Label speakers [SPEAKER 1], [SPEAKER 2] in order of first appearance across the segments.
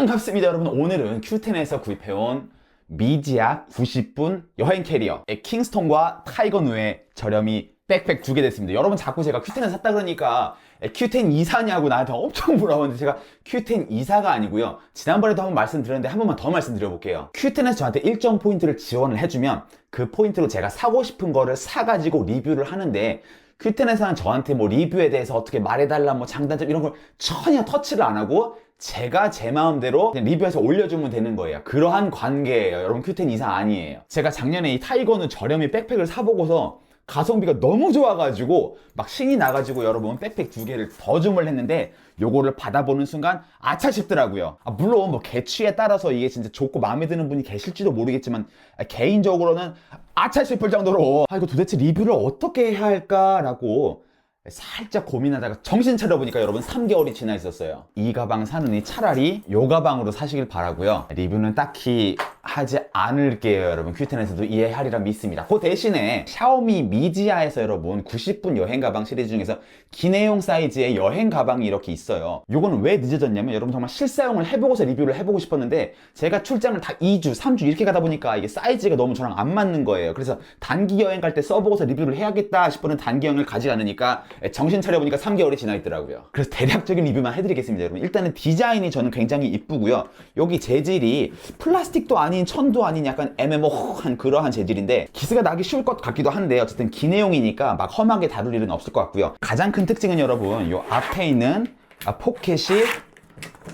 [SPEAKER 1] 반갑습니다 여러분. 오늘은 큐텐에서 구입해온 미지아 90분 여행 캐리어 의 킹스톤과 타이거 누의 저렴이 백팩 두 개 됐습니다. 여러분 자꾸 제가 큐텐에서 샀다 그러니까 큐텐 이사냐고 나한테 엄청 물어보는데 제가 큐텐 이사가 아니고요. 지난번에도 한번 말씀드렸는데 한 번만 더 말씀드려볼게요. 큐텐에서 저한테 일정 포인트를 지원을 해주면 그 포인트로 제가 사고 싶은 거를 사가지고 리뷰를 하는데 큐텐에서는 저한테 뭐 리뷰에 대해서 어떻게 말해달라 뭐 장단점 이런 걸 전혀 터치를 안 하고 제가 제 마음대로 리뷰해서 올려주면 되는 거예요. 그러한 관계예요. 여러분 큐텐 이상 아니에요. 제가 작년에 이 타이거는 저렴이 백팩을 사보고서 가성비가 너무 좋아가지고 막 신이 나가지고 여러분 백팩 두 개를 더 주문했는데 요거를 받아보는 순간 아차 싶더라고요. 아, 물론 뭐 개취에 따라서 이게 진짜 좋고 마음에 드는 분이 계실지도 모르겠지만 아, 개인적으로는 아차 싶을 정도로 아 이거 도대체 리뷰를 어떻게 해야 할까라고 살짝 고민하다가 정신 차려보니까 여러분 3개월이 지나 있었어요. 이 가방 사느니 차라리 요 가방으로 사시길 바라고요. 리뷰는 딱히 하지 않을게요, 여러분. 큐텐에서도 이해하리라 믿습니다. 그 대신에 샤오미 미지아에서 여러분 90분 여행 가방 시리즈 중에서 기내용 사이즈의 여행 가방이 이렇게 있어요. 요거는 왜 늦어졌냐면 여러분 정말 실사용을 해보고서 리뷰를 해보고 싶었는데 제가 출장을 다 2주, 3주 이렇게 가다 보니까 이게 사이즈가 너무 저랑 안 맞는 거예요. 그래서 단기 여행 갈 때 써보고서 리뷰를 해야겠다 싶어는 단기 여행을 가지 않으니까 정신 차려보니까 3개월이 지나 있더라고요. 그래서 대략적인 리뷰만 해드리겠습니다, 여러분. 일단은 디자인이 저는 굉장히 이쁘고요. 여기 재질이 플라스틱도 아닌 천도 아닌 약간 애매모호한 그러한 재질인데 기스가 나기 쉬울 것 같기도 한데 어쨌든 기내용이니까 막 험하게 다룰 일은 없을 것 같고요. 가장 큰 특징은 여러분, 요 앞에 있는 아, 포켓이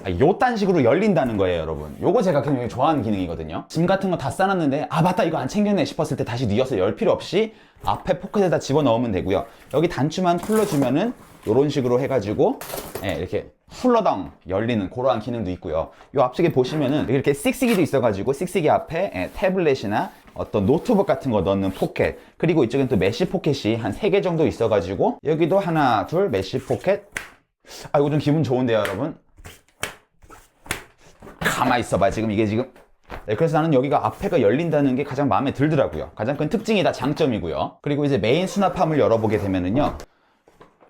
[SPEAKER 1] 아, 요딴 식으로 열린다는 거예요, 여러분. 요거 제가 굉장히 좋아하는 기능이거든요. 짐 같은 거 다 싸놨는데, 아, 맞다, 이거 안 챙겼네 싶었을 때 다시 뉘어서 열 필요 없이 앞에 포켓에다 집어 넣으면 되고요. 여기 단추만 풀러주면은 요런 식으로 해가지고, 예, 이렇게 훌러덩 열리는 그러한 기능도 있고요. 요 앞쪽에 보시면은 이렇게 씩씩이도 있어가지고, 씩씩이 앞에 예, 태블릿이나 어떤 노트북 같은 거 넣는 포켓, 그리고 이쪽엔 또 메쉬 포켓이 한 3개 정도 있어가지고, 여기도 하나, 둘, 메쉬 포켓. 아, 이거 좀 기분 좋은데요, 여러분? 가만히 있어봐 지금 이게 지금 네, 그래서 나는 여기가 앞에가 열린다는 게 가장 마음에 들더라고요 가장 큰 특징이다 장점이고요 그리고 이제 메인 수납함을 열어보게 되면은요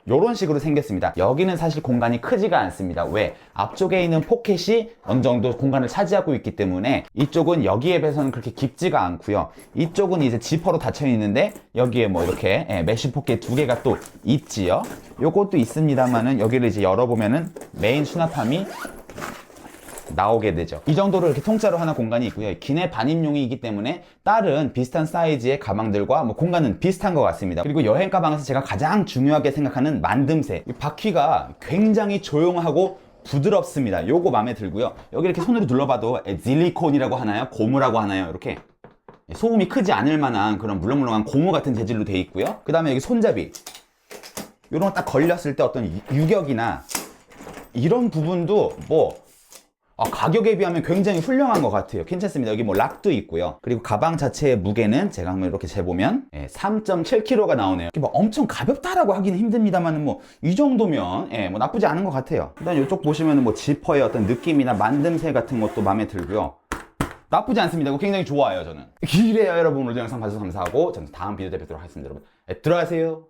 [SPEAKER 1] 요런 식으로 생겼습니다. 여기는 사실 공간이 크지가 않습니다. 왜? 앞쪽에 있는 포켓이 어느 정도 공간을 차지하고 있기 때문에 이쪽은 여기에 비해서는 그렇게 깊지가 않고요. 이쪽은 이제 지퍼로 닫혀 있는데 여기에 뭐 이렇게 예, 메쉬 포켓 두 개가 또 있지요. 요것도 있습니다만은 여기를 이제 열어보면은 메인 수납함이 나오게 되죠. 이 정도로 이렇게 통짜로 하나 공간이 있고요. 기내 반입용이기 때문에 다른 비슷한 사이즈의 가방들과 뭐 공간은 비슷한 것 같습니다. 그리고 여행 가방에서 제가 가장 중요하게 생각하는 만듦새. 이 바퀴가 굉장히 조용하고 부드럽습니다. 요거 마음에 들고요. 여기 이렇게 손으로 눌러봐도 질리콘이라고 하나요? 고무라고 하나요? 이렇게 소음이 크지 않을 만한 그런 물렁물렁한 고무 같은 재질로 되어 있고요. 그 다음에 여기 손잡이. 요런 거 딱 걸렸을 때 어떤 유- 유격이나 이런 부분도 뭐 아, 가격에 비하면 굉장히 훌륭한 것 같아요. 괜찮습니다. 여기 뭐 락도 있고요. 그리고 가방 자체의 무게는 제가 한번 이렇게 재보면 3.7kg가 나오네요. 이게 뭐 엄청 가볍다라고 하기는 힘듭니다만 뭐 이 정도면 예, 뭐 나쁘지 않은 것 같아요. 일단 이쪽 보시면 뭐 지퍼의 어떤 느낌이나 만듦새 같은 것도 마음에 들고요. 나쁘지 않습니다. 이거 굉장히 좋아요, 저는. 기래요, 여러분. 오늘 영상 봐주셔서 감사하고 저는 다음 비디오 때 뵙도록 하겠습니다, 여러분. 예, 들어가세요.